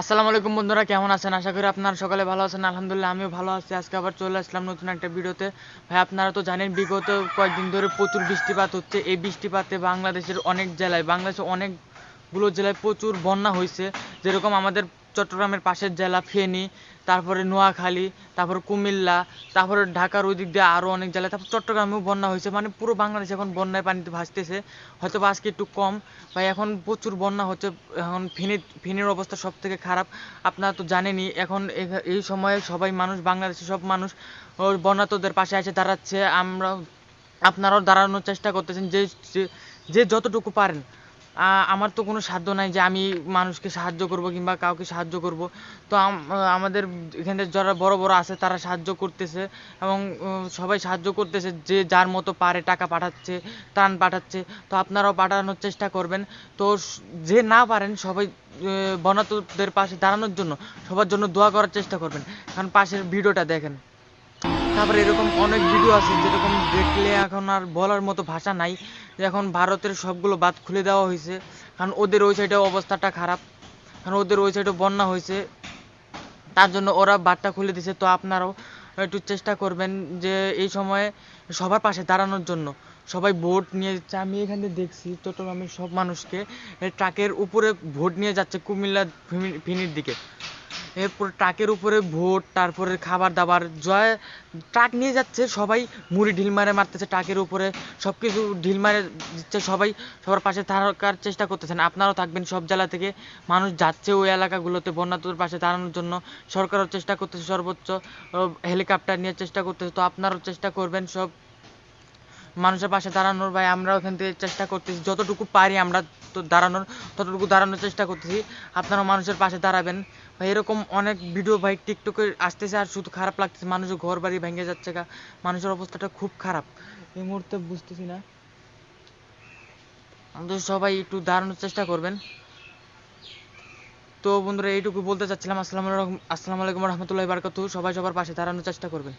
আসসালামু আলাইকুম বন্ধুরা, কেমন আছেন? আশা করি আপনারা সকালে ভালো আছেন। আলহামদুলিল্লাহ, আমিও ভালো আছি। আজকে আবার চলে আসলাম নতুন একটা ভিডিওতে। ভাই, আপনারা তো জানেন, বিগত কয়েকদিন ধরে প্রচুর বৃষ্টিপাত হচ্ছে। এই বৃষ্টিপাতে বাংলাদেশের অনেক জেলায়, বাংলাদেশের অনেকগুলো জেলায় প্রচুর বন্যা হয়েছে। যেরকম আমাদের চট্টগ্রামের পাশের জেলা ফেনী, তারপরে নোয়াখালী, তারপরে কুমিল্লা, তারপরে ঢাকার ওই দিক দিয়ে আরও অনেক জেলায় তারপর চট্টগ্রামেও বন্যা হয়েছে মানে পুরো বাংলাদেশ এখন বন্যায় পানিতে ভাসতেছে। হয়তো বা আজকে একটু কম। ভাই, এখন প্রচুর বন্যা হচ্ছে। এখন ফেনীর ফেনীর অবস্থা সব থেকে খারাপ। আপনারা তো জানেনই, এখন এখা- এই সময়ে সবাই মানুষ, বাংলাদেশের সব মানুষ বন্যাতদের পাশে এসে দাঁড়াচ্ছে। আমরা আপনারাও দাঁড়ানোর চেষ্টা করতেছেন যে, যে- যতটুকু পারেন। আমার তো কোনো সাধ্য নাই যে আমি মানুষকে সাহায্য করব কিংবা কাউকে সাহায্য করব। তো আম- আমাদের এখানে যারা বড় বড় আছে, তারা সাহায্য করতেছে এবং সবাই সাহায্য করতেছে যে যার মতো পারে টাকা পাঠাচ্ছে, ত্রাণ পাঠাচ্ছে। তো আপনারাও পাঠানোর চেষ্টা করবেন। তো যে না পারেন সবাই বনাতদের পাশে দাঁড়ানোর জন্য সবার জন্য দোয়া করার চেষ্টা করবেন। কারণ পাশের ভিডিওটা দেখেন। তারপরে এরকম অনেক ভিডিও আছে যেরকম দেখলে এখন আর বলার মতো ভাষা নাই যে এখন ভারতের সবগুলো বাঁধ খুলে দেওয়া হয়েছে। কারণ ওদের ওই সাইডে অবস্থাটা খারাপ। কারণ ওদের ওই সাইডে বন্যা হয়েছে। তার জন্য ওরা বাঁধটা খুলে দিছে তো আপনারাও একটু চেষ্টা করবেন যে এই সময়ে সবার পাশে দাঁড়ানোর জন্য। সবাই ভোট নিয়ে যাচ্ছে। আমি এখানে দেখছি চট্টগ্রামের সব মানুষকে ট্রাকের উপরে ভোট নিয়ে যাচ্ছে কুমিল্লা ফিনি- ফিনির দিকে। এরপর ট্রাকের উপরে ভোট, তারপরে খাবার দাবার, জয়, ট্রাক নিয়ে যাচ্ছে সবাই, মুড়ি ঢিল মারে মারতেছে ট্রাকের উপরে সব কিছু ঢিল মারে দিচ্ছে সবাই, সবার পাশে থাকার চেষ্টা করতেছেন। আপনারাও থাকবেন সব জেলা থেকে, মানুষ যাচ্ছে ওই এলাকাগুলোতে বন্যাতুর পাশে দাঁড়ানোর জন্য। সরকারও চেষ্টা করতেছে সর্বোচ্চ হেলিকপ্টার নিয়ে চেষ্টা করতেছে, তো আপনারাও চেষ্টা করবেন সব মানুষের পাশে দাঁড়ানোর ভাই, আমরা ওখান থেকে চেষ্টা করতেছি, যতটুকু পারি আমরা তো দাঁড়ানোর, ততটুকু দাঁড়ানোর চেষ্টা করতেছি। আপনারা মানুষের পাশে দাঁড়াবেন। ভাই, এরকম অনেক ভিডিও ভাই টিকটকে আসতেছে আর শুধু খারাপ লাগতেছে, মানুষের ঘর বাড়ি ভেঙে যাচ্ছে গা। মানুষের অবস্থাটা খুব খারাপ। এই মুহূর্তে বুঝতেছি না। আমাদের সবাই একটু দাঁড়ানোর চেষ্টা করবেন। তো বন্ধুরা, এইটুকু বলতে চাচ্ছিলাম। আসসালামু আলাইকুম আসসালামু আলাইকুম রহমতুল্লাহ বারকাতু সবাই সবার পাশে দাঁড়ানোর চেষ্টা করবেন।